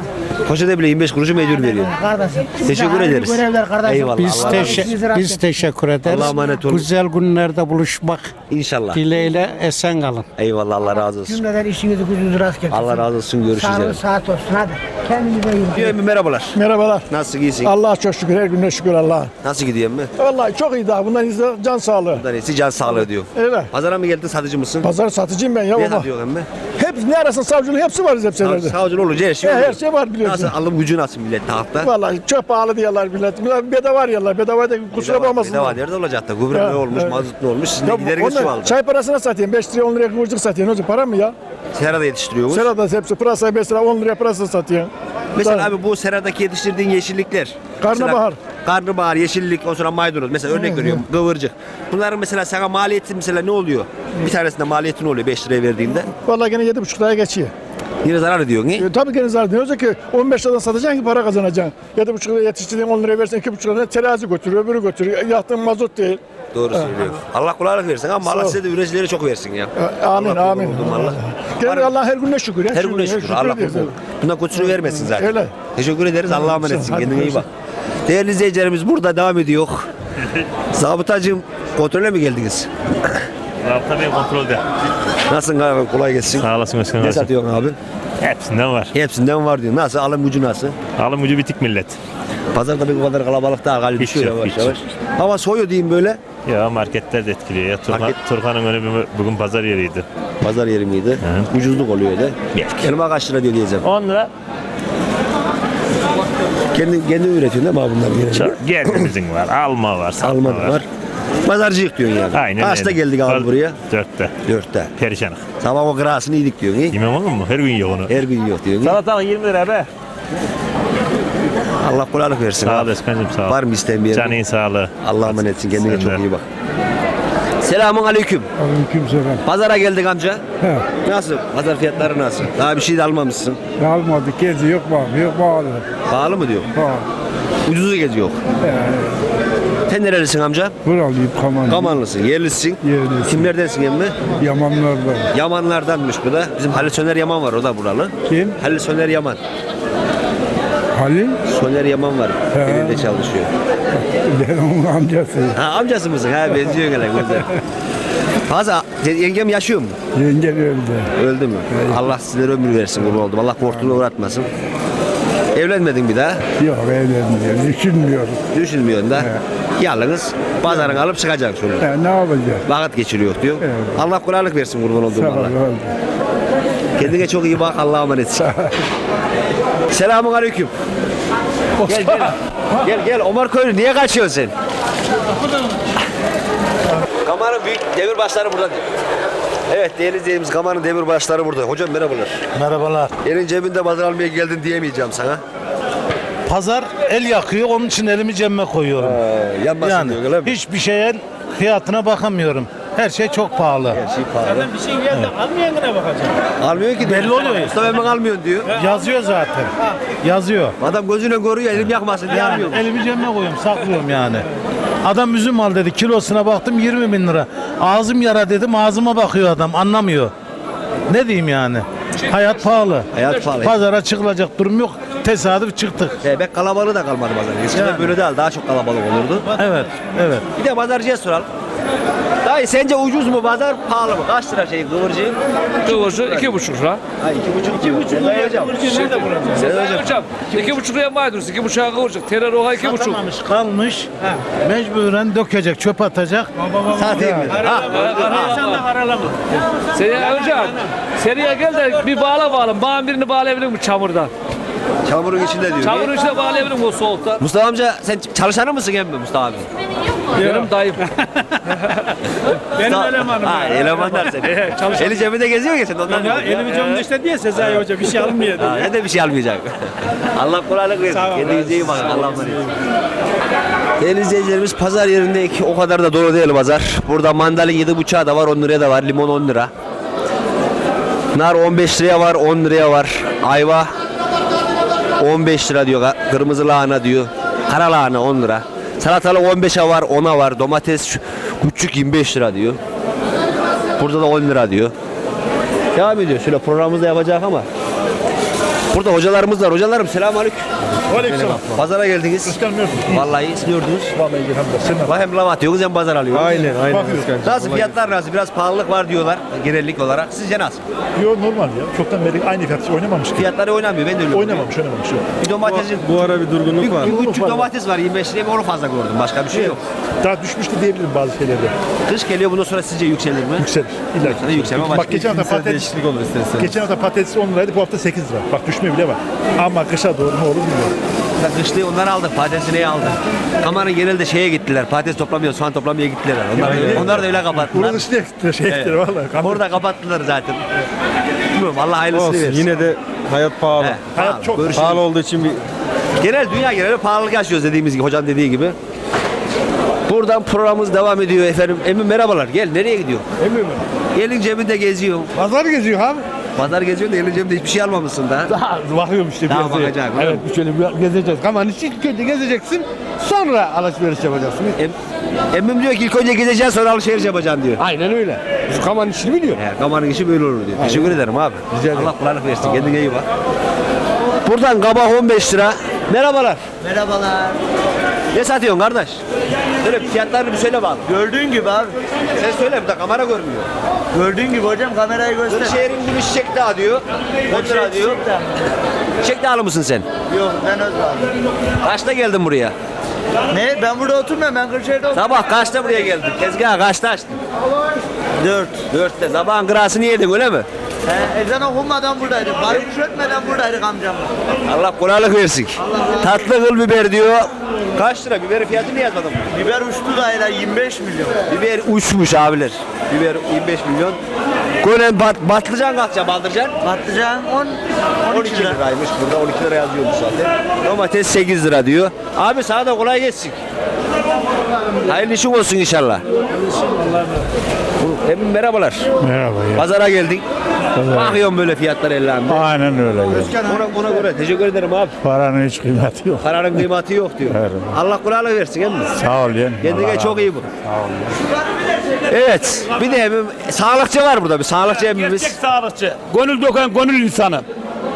[SPEAKER 1] Poşete bile 25 kuruşu mecbur veriyor.
[SPEAKER 11] Kardeşim.
[SPEAKER 1] Teşekkür ederiz.
[SPEAKER 11] Görevler kardeşim.
[SPEAKER 1] Eyvallah.
[SPEAKER 8] Biz,
[SPEAKER 1] Allah
[SPEAKER 8] teşe-
[SPEAKER 11] razı olsun.
[SPEAKER 8] biz teşekkür ederiz.
[SPEAKER 1] Allah'a emanet olun.
[SPEAKER 8] Güzel günlerde buluşmak
[SPEAKER 1] İnşallah.
[SPEAKER 8] dileğiyle esen kalın.
[SPEAKER 1] Eyvallah Allah razı olsun.
[SPEAKER 11] Cümleden işinizi gücünüzü rast getirsin.
[SPEAKER 1] Allah razı olsun görüşürüz.
[SPEAKER 11] Sağ olun,
[SPEAKER 1] efendim.
[SPEAKER 11] saat olsun. Hadi. Kendinize iyi bakın.
[SPEAKER 1] Diyor emmi merhabalar.
[SPEAKER 12] Merhabalar.
[SPEAKER 1] Nasıl iyisin?
[SPEAKER 12] Allah'a çok şükür her güne şükür Allah'a.
[SPEAKER 1] Nasıl gidiyor emmi?
[SPEAKER 12] Vallahi çok iyi daha bundan iyisi can sağlığı.
[SPEAKER 1] Bundan iyisi can sağlığı diyor.
[SPEAKER 12] Öyle.
[SPEAKER 1] Pazara mı geldin satıcı mısın?
[SPEAKER 12] Pazar satıcıyım ben ya
[SPEAKER 1] Ne
[SPEAKER 12] baba.
[SPEAKER 1] satıyor emmi?
[SPEAKER 12] Hep ne arasın savcılığı hepsi var hepsilerde.
[SPEAKER 1] Savcı olunca her şey
[SPEAKER 12] He, her şey var biliyorsun.
[SPEAKER 1] Nasıl alım gücü nasıl millet tahtta?
[SPEAKER 12] Vallahi çok pahalı diyorlar millet. Millet bedava diyorlar. Bedava da kusura bakmasın.
[SPEAKER 1] Bedava nerede olacak da? Gübre ne olmuş, mazot ne olmuş? Sizin de gideriniz şu aldı.
[SPEAKER 12] Çay parasına satayım. 5 liraya 10 liraya kıvırcık satıyorsun. Hocam para mı ya?
[SPEAKER 1] Serada yetiştiriyormuş.
[SPEAKER 12] Serada hepsi pırasa 5 lira 10 liraya pırasa satıyor.
[SPEAKER 1] Mesela abi bu seradaki yetiştirdiğin yeşillikler.
[SPEAKER 12] Karnabahar.
[SPEAKER 1] Mesela Karnabahar, yeşillik, ondan sonra maydanoz. Mesela örnek veriyorum kıvırcık. Bunların mesela sana maliyeti mesela ne oluyor? Bir tanesinde maliyeti ne oluyor 5 liraya verdiğinde?
[SPEAKER 12] Vallahi gene 7,5 liraya geçiyor.
[SPEAKER 1] Yine zarar ediyorsun. he?
[SPEAKER 12] E, tabii gene zaten. Ne olacak ki 15 liradan satacaksın ki para kazanacaksın. 7,5 liraya yetiştirdiğin 10 liraya versen 2,5 liraya terazi götürüyor, öbürü götürüyor. Yaktığın mazot değil.
[SPEAKER 1] Doğru söylüyorsun. Allah kolaylık versin ama Allah
[SPEAKER 12] ol.
[SPEAKER 1] size de üreticileri çok versin ya.
[SPEAKER 12] E, Amin,
[SPEAKER 1] Allah
[SPEAKER 12] amin.
[SPEAKER 1] kurban olduğum Allah.
[SPEAKER 12] Gene
[SPEAKER 1] Var-
[SPEAKER 12] Allah her gününe şükür. ya.
[SPEAKER 1] Her güne şükür. Allah
[SPEAKER 12] ediyoruz.
[SPEAKER 1] kurban. Bundan kötüsünü vermesin zaten.
[SPEAKER 12] Öyle.
[SPEAKER 1] Teşekkür ederiz. Allah'a emanetsin. Kendine iyi bak. Değerli izleyicilerimiz burada devam ediyor. Zabıtacığım kontrole mi geldiniz?
[SPEAKER 13] Zabıta Bey kontrolde.
[SPEAKER 1] Nasılsın abi? Kolay gelsin.
[SPEAKER 13] Sağ olasın Özkan
[SPEAKER 1] Ne satıyorsun abi?
[SPEAKER 13] Hepsinden var.
[SPEAKER 1] Hepsinden var diyor. Nasıl? Alım gücü nasıl?
[SPEAKER 13] Alım gücü bitik millet.
[SPEAKER 1] Pazarda bir kadar kalabalık daha galiba düşüyor
[SPEAKER 13] yok,
[SPEAKER 1] yavaş yavaş. Hava soğuyor diyeyim böyle.
[SPEAKER 13] Ya marketler de etkiliyor. Ya Turhan,
[SPEAKER 1] Market-
[SPEAKER 13] Turhan'ın önü bugün pazar yeriydi.
[SPEAKER 1] Pazar yeri miydi?
[SPEAKER 13] Hı.
[SPEAKER 1] Ucuzluk oluyor öyle.
[SPEAKER 13] Belki.
[SPEAKER 1] Elma kaç lira diyor diyeceğim.
[SPEAKER 13] 10 lira.
[SPEAKER 1] Kendi, kendi üretiyorsun değil mi abi bunlar?
[SPEAKER 13] Çok. Gerçimizin var. Alma var. Satma
[SPEAKER 1] Alman
[SPEAKER 13] var.
[SPEAKER 1] var. Pazarcıyık diyorsun yani.
[SPEAKER 13] Aynen
[SPEAKER 1] Kaçta
[SPEAKER 13] öyle.
[SPEAKER 1] geldik abi
[SPEAKER 13] Paz-
[SPEAKER 1] buraya?
[SPEAKER 13] Dörtte.
[SPEAKER 1] Dörtte.
[SPEAKER 13] Perişanlık.
[SPEAKER 1] Sabah o kırasını yedik diyorsun. iyi?
[SPEAKER 13] Yemem olur mu? Her gün yiyor onu.
[SPEAKER 1] Her gün yok diyorsun. iyi?
[SPEAKER 13] Salatalık 20 lira be.
[SPEAKER 1] Allah kolaylık versin.
[SPEAKER 13] Sağ ol
[SPEAKER 1] abi.
[SPEAKER 13] Sağ ol.
[SPEAKER 1] Var mı isteyen bir yerin?
[SPEAKER 13] Canın sağlığı.
[SPEAKER 1] Allah'a emanetsin. Kendine
[SPEAKER 13] Sen
[SPEAKER 1] çok iyi bak. Selamun aleyküm.
[SPEAKER 12] Aleyküm selam.
[SPEAKER 1] Pazara geldik amca.
[SPEAKER 12] He.
[SPEAKER 1] Nasıl? Pazar fiyatları nasıl? Daha bir şey de almamışsın.
[SPEAKER 12] Almadık. Gezi yok bak. Yok bağlı.
[SPEAKER 1] Pahalı mı diyor?
[SPEAKER 12] Bağlı.
[SPEAKER 1] Ucuzu gezi yok. Sen nerelisin amca?
[SPEAKER 12] Buralıyım Kaman.
[SPEAKER 1] Kamanlısın, yerlisin.
[SPEAKER 12] Yerlisin.
[SPEAKER 1] Kimlerdensin emmi?
[SPEAKER 12] Yamanlardan.
[SPEAKER 1] Yamanlardanmış bu da. Bizim Halil Söner Yaman var, o da buralı.
[SPEAKER 12] Kim?
[SPEAKER 1] Halil Söner Yaman.
[SPEAKER 12] Halil.
[SPEAKER 1] Soner Yaman var. Evinde çalışıyor.
[SPEAKER 12] Ben onun amcası.
[SPEAKER 1] Ha amcası mısın? Ha benziyor gene güzel. Fazla yengem yaşıyor mu?
[SPEAKER 12] Yenge öldü.
[SPEAKER 1] Öldü mü? Allah sizlere ömür versin kurban oldum. Allah korktuğuna uğratmasın. Evlenmedin bir daha.
[SPEAKER 12] Yok evlenmiyor. Düşünmüyorum.
[SPEAKER 1] Düşünmüyorsun da. Yalnız pazarını alıp çıkacaksın şöyle.
[SPEAKER 12] Ya, ne yapacağız?
[SPEAKER 1] Vakit geçiriyor diyor.
[SPEAKER 12] Evet.
[SPEAKER 1] Allah kolaylık versin kurban olduğum
[SPEAKER 12] Sağ ol.
[SPEAKER 1] Allah. Kendine çok iyi bak. Allah'a emanetsin. Selamun aleyküm. Gel gel. Gel gel Omar Köylü niye kaçıyorsun sen? Kamarın büyük demirbaşları burada. Evet değerli izleyicimiz Kamarın demirbaşları burada. Hocam merhabalar.
[SPEAKER 4] Merhabalar.
[SPEAKER 1] Elin cebinde pazar almaya geldin diyemeyeceğim sana.
[SPEAKER 4] Pazar el yakıyor onun için elimi cebime koyuyorum.
[SPEAKER 1] yanmasın
[SPEAKER 4] yani
[SPEAKER 1] diyor, öyle mi?
[SPEAKER 4] hiçbir şeyin fiyatına bakamıyorum. Her şey çok pahalı.
[SPEAKER 1] Her şey pahalı.
[SPEAKER 2] Bir şey geldi almayana bakacaksın.
[SPEAKER 1] Almıyor ki.
[SPEAKER 4] Belli oluyor.
[SPEAKER 1] Mustafa Emin almıyorsun diyor.
[SPEAKER 4] Yazıyor zaten. Yazıyor.
[SPEAKER 1] Adam gözüne görüyor elim yakmasın diye
[SPEAKER 4] Yani
[SPEAKER 1] almıyor.
[SPEAKER 4] elimi cebime koyuyorum, saklıyorum yani. Adam üzüm al dedi, kilosuna baktım 20 bin lira. Ağzım yara dedim, ağzıma bakıyor adam, anlamıyor. Ne diyeyim yani? Hayat pahalı.
[SPEAKER 1] Hayat pahalı.
[SPEAKER 4] Pazara çıkılacak durum yok. Tesadüf çıktık.
[SPEAKER 1] Bebek kalabalığı da kalmadı pazar. Eskiden
[SPEAKER 4] Yani.
[SPEAKER 1] böyle değil daha çok kalabalık olurdu.
[SPEAKER 4] Evet, evet.
[SPEAKER 1] Bir de pazarcıya soralım. Dayı sence ucuz mu pazar pahalı mı? Kaç lira şey?
[SPEAKER 14] Kıvırcık iki buçuk lira.
[SPEAKER 1] Ha iki buçuk iki buçuk. Dayı hocam.
[SPEAKER 14] Sezai hocam iki buçuk liraya maydanoz, iki buçuğa kıvırcık. Terör oha iki buçuk.
[SPEAKER 4] Satamamış, kalmış. Mecburen dökecek, çöp atacak.
[SPEAKER 1] Satayım mı? Ha.
[SPEAKER 14] Seni hocam, seriye gel de bir bağla bağla. Bağın birini bağlayabilir mi çamurdan?
[SPEAKER 1] Çamurun içinde diyor.
[SPEAKER 14] Çamurun içine bağlayabilir mi o soğuktan?
[SPEAKER 1] Mustafa amca sen çalışanı mısın emmi Mustafa abi?
[SPEAKER 14] Benim dayım.
[SPEAKER 1] Benim elemanım. Ha elemanlar seni. Eli cebinde geziyor ya sen ondan. Ya
[SPEAKER 2] Elimi cebimde işte diye Sezai Hoca bir şey almıyor.
[SPEAKER 1] Ha, ne de bir şey almayacak. Allah kolaylık versin. Kendinize iyi bakın. Allah emanet. Değerli izleyicilerimiz pazar yerinde iki- o kadar da dolu değil pazar. Burada mandalin 7,5'a da var 10 liraya da var. Limon 10 lira. Nar 15 liraya var 10 liraya var. Ayva 15 lira diyor. Kırmızı lahana diyor. Kara lahana 10 lira. Salatalık 15'e var 10'a var. Domates küçük 25 lira diyor. Burada da 10 lira diyor. Devam ediyor. Şöyle programımızda yapacak ama. Burada hocalarımız var. Hocalarım selamünaleyküm.
[SPEAKER 2] Aleykümselam.
[SPEAKER 1] Pazara geldiniz.
[SPEAKER 2] Yok.
[SPEAKER 1] Vallahi ismiyordunuz.
[SPEAKER 2] Vallahi elhamdülillah. Sen
[SPEAKER 1] Vay hem lava atıyorsunuz hem pazar alıyorsunuz.
[SPEAKER 2] Aynen aynen.
[SPEAKER 1] Nasıl fiyatlar nasıl? Biraz pahalılık var diyorlar genellik olarak. Sizce nasıl?
[SPEAKER 2] Yok normal ya. Çoktan beri aynı fiyat oynamamış ki.
[SPEAKER 1] Fiyatları oynamıyor. Ben de öyle
[SPEAKER 2] Oynamamış oynamamış. Yok.
[SPEAKER 1] Bir domatesin
[SPEAKER 15] Bu ara bir durgunluk var.
[SPEAKER 1] bir, bir küçük domates var 25 liraya onu fazla gördüm. Başka bir şey yok.
[SPEAKER 2] Daha düşmüştü diyebilirim bazı şeylerde.
[SPEAKER 1] Kış geliyor bundan sonra sizce yükselir mi?
[SPEAKER 2] Yükselir. İlla ki.
[SPEAKER 1] Yükselir, yükselme.
[SPEAKER 2] Bak geçen hafta patates,
[SPEAKER 15] olur istersen.
[SPEAKER 2] geçen hafta patates 10 liraydı bu hafta 8 lira. Bak düşme bile var. Ama kışa doğru ne olur bilmiyorum.
[SPEAKER 1] Kışlığı onları aldık. Patatesi neye aldık? Kamanın genelde şeye gittiler. Patates toplamıyor, soğan toplamaya gittiler. Onlar, onlar da öyle kapattılar.
[SPEAKER 2] Bunun üstüne gittiler, şey gittiler valla.
[SPEAKER 1] Orada kapattılar zaten. Bilmiyorum Allah hayırlısını
[SPEAKER 15] Olsun
[SPEAKER 1] versin.
[SPEAKER 15] yine de hayat pahalı.
[SPEAKER 1] He,
[SPEAKER 2] Hayat
[SPEAKER 1] pahalı.
[SPEAKER 2] çok
[SPEAKER 1] Görüşürüz.
[SPEAKER 15] Pahalı olduğu için bir
[SPEAKER 1] Genel dünya geneli pahalılık yaşıyoruz dediğimiz gibi, hocam dediği gibi. Buradan programımız devam ediyor efendim. Emin merhabalar. Gel nereye gidiyor?
[SPEAKER 2] Emin mi?
[SPEAKER 1] Elin cebinde geziyor.
[SPEAKER 2] Pazar geziyor abi.
[SPEAKER 1] Pazar geziyor da elin cebinde hiçbir şey almamışsın da.
[SPEAKER 2] Daha bakıyorum işte
[SPEAKER 1] Daha
[SPEAKER 2] piyasaya.
[SPEAKER 1] bakacak,
[SPEAKER 2] Evet şöyle bir gezeceğiz. Ama ilk önce gezeceksin sonra alışveriş yapacaksın.
[SPEAKER 1] Em, emmim diyor ki ilk önce gezeceksin sonra alışveriş yapacaksın diyor.
[SPEAKER 2] Aynen öyle. Şu kaman işini biliyor.
[SPEAKER 1] He, kamanın işi böyle olur diyor. Teşekkür ederim abi.
[SPEAKER 2] Rica ederim.
[SPEAKER 1] Allah kolaylık versin. Kendine iyi bak. Buradan kabak 15 lira. Merhabalar.
[SPEAKER 7] Merhabalar.
[SPEAKER 1] Ne satıyorsun kardeş? Söyle fiyatlarını bir söyle bak.
[SPEAKER 7] Gördüğün gibi abi.
[SPEAKER 1] Sen söyle bir de kamera görmüyor.
[SPEAKER 7] Gördüğün gibi hocam kamerayı göster.
[SPEAKER 1] Kırşehir'in günü çiçek dağı diyor. 10 lira diyor. Çiçek dağlı mısın sen?
[SPEAKER 7] Yok ben Özbağ'ım.
[SPEAKER 1] Kaçta geldin buraya?
[SPEAKER 7] Ne? Ben burada oturmuyorum. Ben Kırşehir'de oturuyorum.
[SPEAKER 1] Sabah kaçta buraya geldin? Tezgahı kaçta açtın?
[SPEAKER 7] Dört.
[SPEAKER 1] Dörtte. Sabahın kırasını yedin öyle mi?
[SPEAKER 7] He, ezan okunmadan buradaydık. Barış ötmeden buradaydık amcamla.
[SPEAKER 1] Allah kolaylık versin. Tatlı kıl biber diyor. Kaç lira? Biberin fiyatını yazmadım.
[SPEAKER 7] Biber uçtu da 25 milyon.
[SPEAKER 1] Biber uçmuş abiler. Biber 25 milyon. Konen bat, batlıcan kaçça baldırcan?
[SPEAKER 7] Patlıcan 10,
[SPEAKER 1] 12
[SPEAKER 7] 12 lira.
[SPEAKER 1] liraymış burada 12 lira yazıyormuş zaten. Domates 8 lira diyor. Abi sana da kolay gelsin. Hayırlı işin olsun inşallah. Emin merhabalar.
[SPEAKER 2] Merhaba ya.
[SPEAKER 1] Pazara geldik. Bakıyorum böyle fiyatlar ellerinde.
[SPEAKER 2] Aynen öyle ya.
[SPEAKER 1] Ona, ona göre teşekkür ederim abi.
[SPEAKER 2] Paranın hiç kıymeti yok.
[SPEAKER 1] Paranın kıymeti yok diyor.
[SPEAKER 2] Evet.
[SPEAKER 1] Allah kolaylık versin emin.
[SPEAKER 2] Sağ ol yeğenim.
[SPEAKER 1] Kendine çok iyi bak. Evet. Bir de sağlıkçı var burada bir sağlıkçı emimiz.
[SPEAKER 9] sağlıkçı. Gönül döken gönül insanı.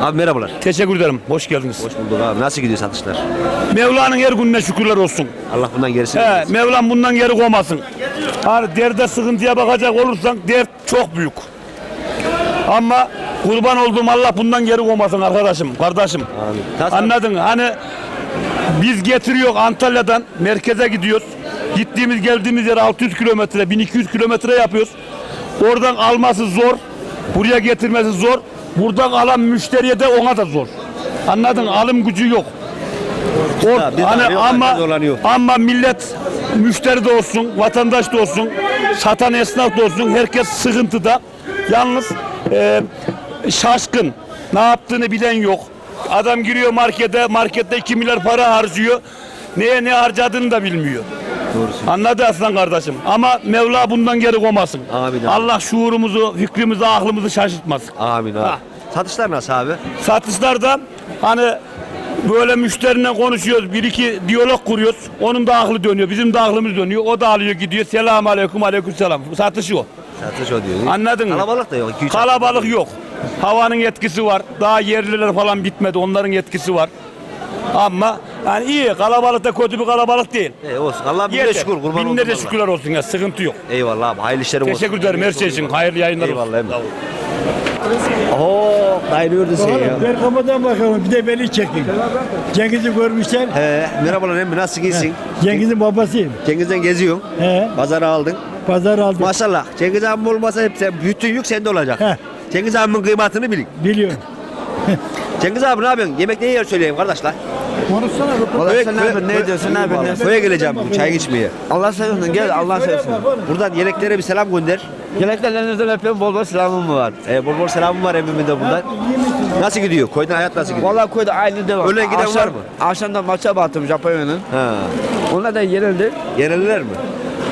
[SPEAKER 1] Abi merhabalar.
[SPEAKER 9] Teşekkür ederim. Hoş geldiniz.
[SPEAKER 1] Hoş bulduk abi. Nasıl gidiyor satışlar?
[SPEAKER 9] Mevla'nın her gününe şükürler olsun.
[SPEAKER 1] Allah bundan gerisini
[SPEAKER 9] He,
[SPEAKER 1] versin.
[SPEAKER 9] Mevlam bundan geri koymasın. Hani derde sıkıntıya bakacak olursan dert çok büyük. Ama kurban olduğum Allah bundan geri koymasın arkadaşım, kardeşim.
[SPEAKER 1] Nasıl-
[SPEAKER 9] Anladın mı? Hani biz getiriyor Antalya'dan merkeze gidiyoruz. Gittiğimiz geldiğimiz yer 600 kilometre, 1200 kilometre yapıyoruz. Oradan alması zor. Buraya getirmesi zor. Buradan alan müşteriye de ona da zor. Anladın? Alım gücü yok. O,
[SPEAKER 1] Ha, biz
[SPEAKER 9] hani ama
[SPEAKER 1] dolanıyor.
[SPEAKER 9] ama millet müşteri de olsun, vatandaş da olsun, satan esnaf da olsun herkes sıkıntıda. Yalnız e, şaşkın. Ne yaptığını bilen yok. Adam giriyor markete, markette 2 milyar para harcıyor. Neye ne harcadığını da bilmiyor. Anladı aslan kardeşim. Ama Mevla bundan geri koymasın.
[SPEAKER 1] Amin abi.
[SPEAKER 9] Allah şuurumuzu, fikrimizi, aklımızı şaşırtmasın.
[SPEAKER 1] Amin abi.
[SPEAKER 9] Ha.
[SPEAKER 1] Satışlar nasıl abi?
[SPEAKER 9] Satışlarda hani böyle müşteriyle konuşuyoruz. Bir iki diyalog kuruyoruz. Onun da aklı dönüyor. Bizim de aklımız dönüyor. O da alıyor gidiyor. Selam aleyküm aleyküm selam. Satışı o.
[SPEAKER 1] Satış o diyor.
[SPEAKER 9] Anladın mı?
[SPEAKER 1] Kalabalık da yok.
[SPEAKER 9] Kalabalık yok. Havanın etkisi var. Daha yerliler falan bitmedi. Onların etkisi var. Ama yani iyi. Kalabalık da kötü bir kalabalık değil.
[SPEAKER 1] E, olsun. Allah bin de
[SPEAKER 9] Yeter.
[SPEAKER 1] şükür. Kurban oldum.
[SPEAKER 9] Binlerce şükürler olsun ya. Sıkıntı yok.
[SPEAKER 1] Eyvallah abi. Hayırlı işlerin olsun.
[SPEAKER 9] Teşekkür ederim her şey için. Hayırlı yayınlar olsun.
[SPEAKER 1] Eyvallah. Eyvallah. Oo, dayanıyordu sen ya.
[SPEAKER 2] Ben kafadan bakıyorum bir de beni çekin. Cengiz'i görmüşler.
[SPEAKER 1] He, merhabalar emmi nasıl iyisin?
[SPEAKER 2] Cengiz'in babasıyım.
[SPEAKER 1] Cengiz'den geziyorsun.
[SPEAKER 2] He.
[SPEAKER 1] Pazara aldın.
[SPEAKER 2] Pazar aldım.
[SPEAKER 1] Maşallah. Cengiz abim olmasa hep sen, bütün yük sende olacak.
[SPEAKER 2] He.
[SPEAKER 1] Cengiz abimin kıymetini bilin.
[SPEAKER 2] Biliyorum.
[SPEAKER 1] Cengiz abi ne yapıyorsun? Yemek ne yer söyleyeyim kardeşler.
[SPEAKER 2] Konuşsana.
[SPEAKER 1] Köye-
[SPEAKER 7] sen ne yapıyorsun? Ne
[SPEAKER 1] köye-
[SPEAKER 7] diyorsun? Ne yapıyorsun?
[SPEAKER 1] Köye geleceğim bu çay içmeye.
[SPEAKER 7] Allah seversen gel Allah seversen.
[SPEAKER 1] Buradan yeleklere bir selam gönder.
[SPEAKER 7] Yemekler ellerinizden öpüyorum bol bol selamım var.
[SPEAKER 1] Ee, bol bol selamım var emmimin de buradan. Nasıl gidiyor? Koydan hayat nasıl gidiyor?
[SPEAKER 7] Vallahi koyda aynı devam.
[SPEAKER 1] Öyle giden
[SPEAKER 7] Akşam-
[SPEAKER 1] var mı?
[SPEAKER 7] Akşamdan maça baktım Japonya'nın.
[SPEAKER 1] Ha.
[SPEAKER 7] Onlar da yenildi.
[SPEAKER 1] Yereliler mi?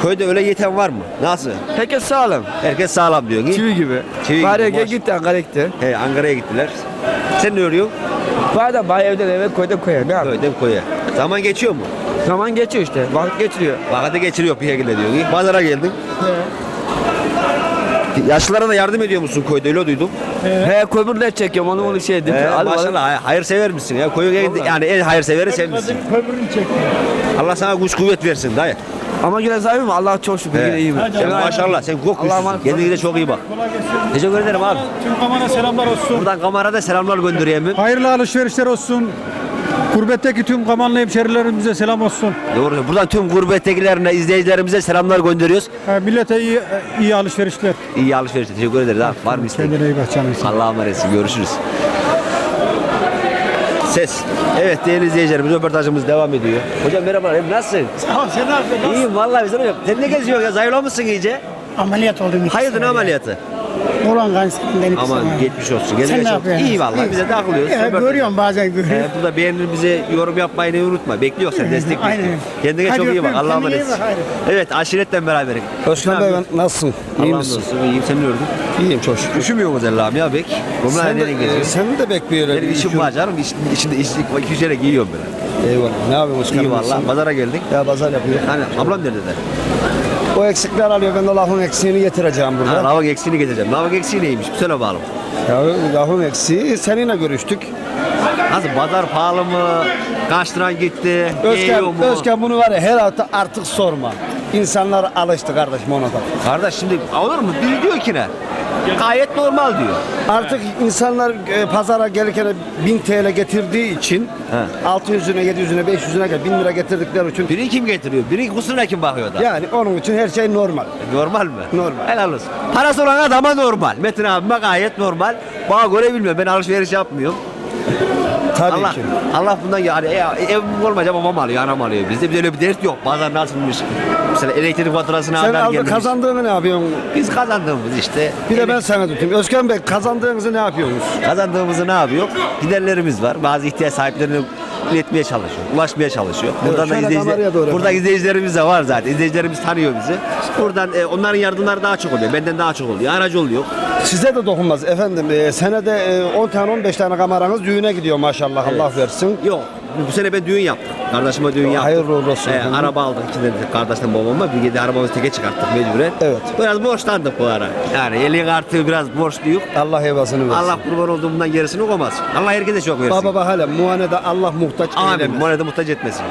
[SPEAKER 1] Köyde öyle yeten var mı? Nasıl?
[SPEAKER 7] Herkes sağlam.
[SPEAKER 1] Herkes sağlam diyor.
[SPEAKER 7] Çivi gibi.
[SPEAKER 1] Çivi gibi,
[SPEAKER 7] Bari
[SPEAKER 1] maş-
[SPEAKER 7] gitti Ankara gitti.
[SPEAKER 1] He, Ankara'ya gittiler. Sen ne örüyorsun?
[SPEAKER 7] Bari de bay evden eve koyda koyar. Ne yapayım?
[SPEAKER 1] Köyden koya. Zaman geçiyor mu?
[SPEAKER 7] Zaman geçiyor işte. Vakit geçiriyor.
[SPEAKER 1] Vakati geçiriyor bir şekilde diyor. Pazara geldin. Yaşlılara da yardım ediyor musun köyde öyle duydum.
[SPEAKER 7] He kömürler çekiyorum onu onu şey dedim.
[SPEAKER 1] He,
[SPEAKER 7] Hadi
[SPEAKER 1] maşallah hay- hayırsever misin ya? Koyu yani en hayırseveri sen misin?
[SPEAKER 2] Kömürünü çekti.
[SPEAKER 1] Allah sana güç kuvvet versin dayı.
[SPEAKER 7] Ama yine sahibim Allah çok şükür yine iyiyim.
[SPEAKER 1] Sen maşallah sen çok
[SPEAKER 7] Allah'a
[SPEAKER 1] güçlüsün.
[SPEAKER 7] emanet
[SPEAKER 1] Kendine de çok iyi bak. Teşekkür ederim abi.
[SPEAKER 2] Tüm kamera selamlar olsun.
[SPEAKER 1] Buradan kamerada selamlar göndereyim.
[SPEAKER 2] Hayırlı alışverişler olsun. Gurbetteki tüm Kamanlı hemşerilerimize selam olsun.
[SPEAKER 1] Doğru. Buradan tüm gurbettekilerine, izleyicilerimize selamlar gönderiyoruz.
[SPEAKER 2] Millete iyi, iyi alışverişler.
[SPEAKER 1] İyi alışveriş. Teşekkür ederiz abi. Var mı isteğin?
[SPEAKER 2] iyi bak canım.
[SPEAKER 1] Allah'a emanetsin. Görüşürüz. Ses. Evet değerli izleyicilerimiz röportajımız devam ediyor. Hocam merhabalar. Hem nasılsın?
[SPEAKER 2] Sağ ol, sen nasılsın?
[SPEAKER 1] İyiyim vallahi biz hocam. Sen ne geziyorsun ya? Zayıflamışsın iyice.
[SPEAKER 2] Ameliyat oldum.
[SPEAKER 1] Hayırdır ameliyatı?
[SPEAKER 2] Olan kanserinden iki
[SPEAKER 1] Aman geçmiş olsun.
[SPEAKER 2] Sen
[SPEAKER 1] Geçmiş
[SPEAKER 2] ne yapıyorsun?
[SPEAKER 1] İyi vallahi. Bize takılıyoruz.
[SPEAKER 2] Ya,
[SPEAKER 1] Röportaj-
[SPEAKER 2] görüyorum bazen görüyorum.
[SPEAKER 1] Ee, burada beğenir bize yorum yapmayı ne unutma. Bekliyor sen destek
[SPEAKER 2] Aynen.
[SPEAKER 1] bekliyor. Kendine
[SPEAKER 2] Hadi
[SPEAKER 1] çok iyi bak.
[SPEAKER 2] öpüyorum.
[SPEAKER 1] Allah'a
[SPEAKER 2] Kendine iyi
[SPEAKER 1] emanet.
[SPEAKER 2] bak.
[SPEAKER 1] Evet aşiretle beraber.
[SPEAKER 10] Özkan Bey ben nasılsın? İyi misin?
[SPEAKER 1] Olsun. İyiyim sen ne gördün?
[SPEAKER 10] İyiyim çok şükür.
[SPEAKER 1] Üşümüyor mu Allah'ım ya bek? Bunlar
[SPEAKER 10] Sen
[SPEAKER 1] nereye
[SPEAKER 10] de, e,
[SPEAKER 1] geziyor?
[SPEAKER 10] senin de bekliyor öyle.
[SPEAKER 1] Benim işim var canım. İş, içinde işlik var. İki şeyle giyiyorum ben.
[SPEAKER 10] Eyvallah. Ne yapıyorsun Özkan
[SPEAKER 1] İyi
[SPEAKER 10] Bey?
[SPEAKER 1] valla. Pazara geldik.
[SPEAKER 10] Ya pazar yapıyor.
[SPEAKER 1] Hani ablam nerede de?
[SPEAKER 10] O eksikler alıyor. Ben de lafın eksiğini getireceğim
[SPEAKER 1] Ha,
[SPEAKER 10] burada.
[SPEAKER 1] lavak eksiğini getireceğim. Lavak eksiği neymiş? Bir söyle bakalım.
[SPEAKER 10] Ya lafın eksiği seninle görüştük.
[SPEAKER 1] Nasıl pazar pahalı mı? Kaç lira gitti?
[SPEAKER 10] Özkan,
[SPEAKER 1] mu?
[SPEAKER 10] Özkan bunu var ya her hafta artık sorma. İnsanlar alıştı kardeşim ona da.
[SPEAKER 1] Kardeş şimdi olur mu? Biri diyor ki ne? Gayet normal diyor.
[SPEAKER 10] Artık insanlar e, pazara gelirken 1000 TL getirdiği için
[SPEAKER 1] He.
[SPEAKER 10] 600'üne, 700'üne, 500'üne kadar 1000 lira getirdikleri için
[SPEAKER 1] Biri kim getiriyor? Biri kusuruna kim bakıyor da?
[SPEAKER 10] yani onun için her şey normal.
[SPEAKER 1] Normal mi?
[SPEAKER 10] Normal.
[SPEAKER 1] Helal olsun. Parası olan adama normal. Metin abime gayet normal. Bana göre bilmiyorum. Ben alışveriş yapmıyorum.
[SPEAKER 10] Tabii
[SPEAKER 1] Allah,
[SPEAKER 10] ki.
[SPEAKER 1] Allah bundan yani ev, evim olmayacak babam alıyor, anam alıyor. Bizde bir öyle bir dert yok. Pazar nasılmış? Mesela elektrik faturasını
[SPEAKER 10] Sen
[SPEAKER 1] haber
[SPEAKER 10] aldı
[SPEAKER 1] gelmiş.
[SPEAKER 10] kazandığını ne yapıyorsun?
[SPEAKER 1] Biz kazandığımız işte.
[SPEAKER 10] Bir de ben sana tutayım. Özkan Bey kazandığınızı ne yapıyorsunuz?
[SPEAKER 1] Kazandığımızı ne yapıyor? Giderlerimiz var. Bazı ihtiyaç sahiplerine üretmeye çalışıyor, ulaşmaya çalışıyor. Buradan da
[SPEAKER 10] şöyle
[SPEAKER 1] izleyici,
[SPEAKER 10] kameraya doğru
[SPEAKER 1] burada izleyicilerimiz de var zaten. İzleyicilerimiz tanıyor bizi. Buradan e, onların yardımları daha çok oluyor. Benden daha çok oluyor. Aracı oluyor.
[SPEAKER 10] Size de dokunmaz efendim. Ee, senede e, 10 tane 15 tane kameranız düğüne gidiyor maşallah Allah versin.
[SPEAKER 1] Yok. Bu sene ben düğün yaptım. Kardeşime düğün yaptım.
[SPEAKER 10] Hayırlı uğurlu olsun
[SPEAKER 1] Ee,
[SPEAKER 10] efendim.
[SPEAKER 1] araba aldık iki tane kardeşten babama. Bir de arabamızı teke çıkarttık mecburen.
[SPEAKER 10] Evet.
[SPEAKER 1] Biraz borçlandık bu ara. Yani elin artığı biraz borçluyuk.
[SPEAKER 10] Allah eyvasını versin.
[SPEAKER 1] Allah kurban olduğumdan gerisini koymaz. Allah herkese çok versin.
[SPEAKER 10] Baba bak hala muhanede Allah muhtaç
[SPEAKER 1] Amin.
[SPEAKER 10] eylemez.
[SPEAKER 1] Monede muhtaç etmesin.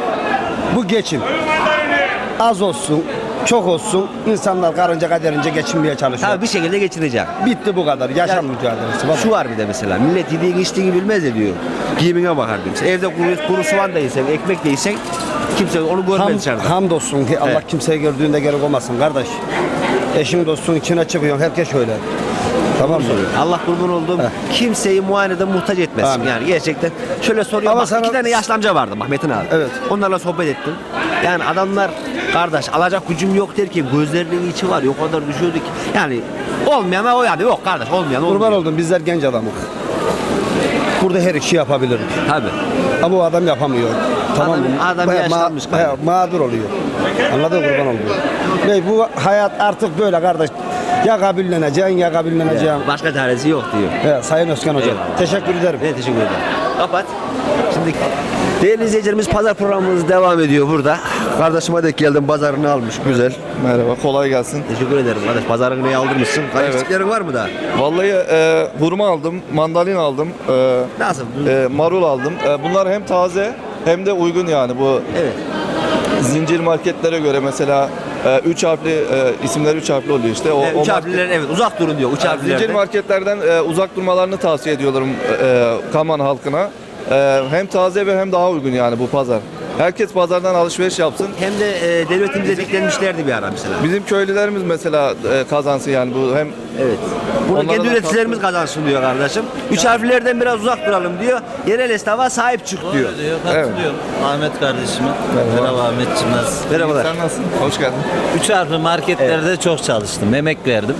[SPEAKER 10] Bu geçim. Az olsun, çok olsun insanlar karınca kaderince geçinmeye çalışıyor.
[SPEAKER 1] Tabii bir şekilde geçineceğim.
[SPEAKER 10] Bitti bu kadar. Yaşam mücadelesi. Baba.
[SPEAKER 1] Şu var bir de mesela millet yediğini içtiğini bilmez de diyor. Giyimine bakar diyor. Evde kuru, kuru soğan da yesen, ekmek de yesen kimse onu görmez
[SPEAKER 10] Ham,
[SPEAKER 1] dışarıda.
[SPEAKER 10] hamdolsun ki Allah
[SPEAKER 1] Evet.
[SPEAKER 10] kimseye gördüğünde geri olmasın kardeş. Eşin dostun içine çıkıyorsun herkes öyle. Tamam mı?
[SPEAKER 1] Allah kurban olduğum kimseyi muayenede muhtaç etmesin.
[SPEAKER 10] Amin.
[SPEAKER 1] Yani gerçekten şöyle soruyorum.
[SPEAKER 10] Ama
[SPEAKER 1] bak,
[SPEAKER 10] sana-
[SPEAKER 1] iki tane yaşlı amca vardı bak Metin abi.
[SPEAKER 10] Evet.
[SPEAKER 1] Onlarla sohbet ettim. Yani adamlar kardeş alacak gücüm yok derken gözlerinin içi var. Yok o kadar düşüyordu ki. Yani olmayana o yani yok kardeş olmayan olmuyor.
[SPEAKER 10] Kurban oldum bizler genç adamız. Burada her işi yapabiliriz.
[SPEAKER 1] Tabii.
[SPEAKER 10] Ama bu adam yapamıyor. Tamam mı?
[SPEAKER 1] Adam- adam yaşlanmış
[SPEAKER 10] ma- mağdur oluyor. Anladın mı? kurban oldum. Ve bu hayat artık böyle kardeş. Ya kabulleneceksin ya kabulleneceksin.
[SPEAKER 1] Başka çaresi yok diyor.
[SPEAKER 10] Evet, Sayın Özkan Hocam.
[SPEAKER 1] Eyvallah.
[SPEAKER 10] Teşekkür ederim.
[SPEAKER 1] Evet teşekkür ederim. Kapat. Şimdi değerli izleyicilerimiz pazar programımız devam ediyor burada. Kardeşime denk geldim pazarını almış güzel.
[SPEAKER 15] Merhaba, kolay gelsin.
[SPEAKER 1] Teşekkür ederim kardeş. Pazarını neyi aldırmışsın?
[SPEAKER 15] Evet.
[SPEAKER 1] Eksiklerin var mı daha?
[SPEAKER 15] Vallahi e, hurma aldım, mandalina aldım, e,
[SPEAKER 1] Nasıl?
[SPEAKER 15] e, marul aldım. E, bunlar hem taze hem de uygun yani bu
[SPEAKER 1] Evet.
[SPEAKER 15] zincir marketlere göre mesela e, üç harfli e, isimler üç harfli oluyor işte. O, o
[SPEAKER 1] üç
[SPEAKER 15] market-
[SPEAKER 1] harfliler evet uzak durun diyor. Üç
[SPEAKER 15] Yani
[SPEAKER 1] harflilerden.
[SPEAKER 15] zincir marketlerden e, uzak durmalarını tavsiye ediyorum e, Kaman halkına. E, hem taze ve hem daha uygun yani bu pazar. Herkes pazardan alışveriş yapsın.
[SPEAKER 1] Hem de e, devletimize diklenmişlerdi bir ara mesela.
[SPEAKER 15] Bizim köylülerimiz mesela e, kazansın yani bu hem
[SPEAKER 1] Evet. Bunu
[SPEAKER 15] Onlara
[SPEAKER 1] kendi
[SPEAKER 15] da
[SPEAKER 1] üreticilerimiz kazansın diyor kardeşim. Üç harflerden biraz uzak duralım diyor. Yerel esnafa sahip çık diyor.
[SPEAKER 16] Katılıyorum Ahmet kardeşime. Merhaba Ahmetciğim nasılsın?
[SPEAKER 1] Merhabalar.
[SPEAKER 15] sen nasılsın? Hoş geldin.
[SPEAKER 16] Üç harfli marketlerde çok çalıştım. Emek verdim.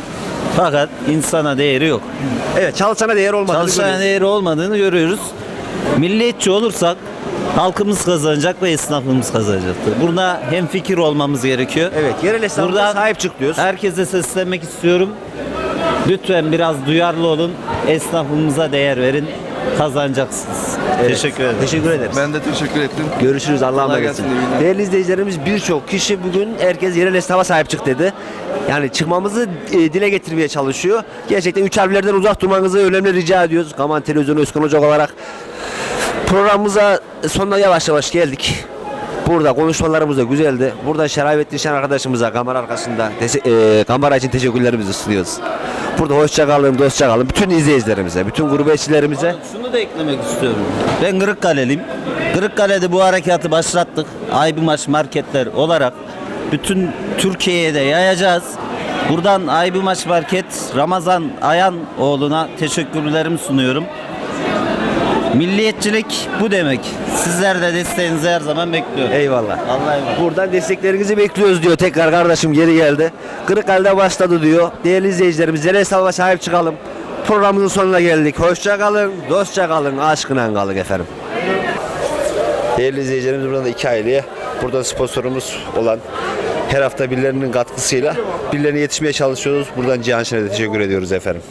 [SPEAKER 16] Fakat insana değeri yok.
[SPEAKER 1] Evet çalışana değer olmadığını
[SPEAKER 16] Çalışana
[SPEAKER 1] görüyoruz.
[SPEAKER 16] değeri olmadığını görüyoruz. Milliyetçi olursak halkımız kazanacak ve esnafımız kazanacaktır. Burada hem fikir olmamız gerekiyor.
[SPEAKER 1] Evet yerel esnafa
[SPEAKER 16] Buradan
[SPEAKER 1] sahip çık diyoruz.
[SPEAKER 16] Herkese seslenmek istiyorum. Lütfen biraz duyarlı olun. Esnafımıza değer verin. Kazanacaksınız. Teşekkür ederim.
[SPEAKER 1] Teşekkür ederiz.
[SPEAKER 15] Ben de teşekkür ettim.
[SPEAKER 1] Görüşürüz Allah'a
[SPEAKER 15] Kolay
[SPEAKER 1] emanet olun. Değerli izleyicilerimiz birçok kişi bugün herkes yerel esnafa sahip çık dedi. Yani çıkmamızı e, dile getirmeye çalışıyor. Gerçekten üç harflerden uzak durmanızı önemli rica ediyoruz. Kaman Televizyonu Özkan Hoca olarak programımıza sonuna yavaş yavaş geldik. Burada konuşmalarımız da güzeldi. Burada Şerafettin Şen arkadaşımıza kamera arkasında e, kamera için teşekkürlerimizi sunuyoruz. Burada hoşça kalın, dostça kalın. Bütün izleyicilerimize, bütün gurbetçilerimize
[SPEAKER 16] Şunu da eklemek istiyorum. Ben Kırıkkaleliyim. Kırıkkale'de bu harekatı başlattık. Aybimaş marketler olarak bütün Türkiye'ye de yayacağız. Buradan Aybimaş Market Ramazan Ayan oğluna teşekkürlerimi sunuyorum. Milliyetçilik bu demek. Sizler de desteğinizi her zaman bekliyorum.
[SPEAKER 1] Eyvallah.
[SPEAKER 16] Allah'a emanet.
[SPEAKER 1] Buradan desteklerinizi bekliyoruz diyor. Tekrar kardeşim geri geldi. Kırıkkale'de başladı diyor. Değerli izleyicilerimiz yerel hesaba sahip çıkalım. Programımızın sonuna geldik. Hoşça kalın, dostça kalın, aşkına kalın efendim. Değerli izleyicilerimiz burada da iki aileye burada sponsorumuz olan her hafta birilerinin katkısıyla birilerine yetişmeye çalışıyoruz. Buradan Cihan Şen'e teşekkür ediyoruz efendim.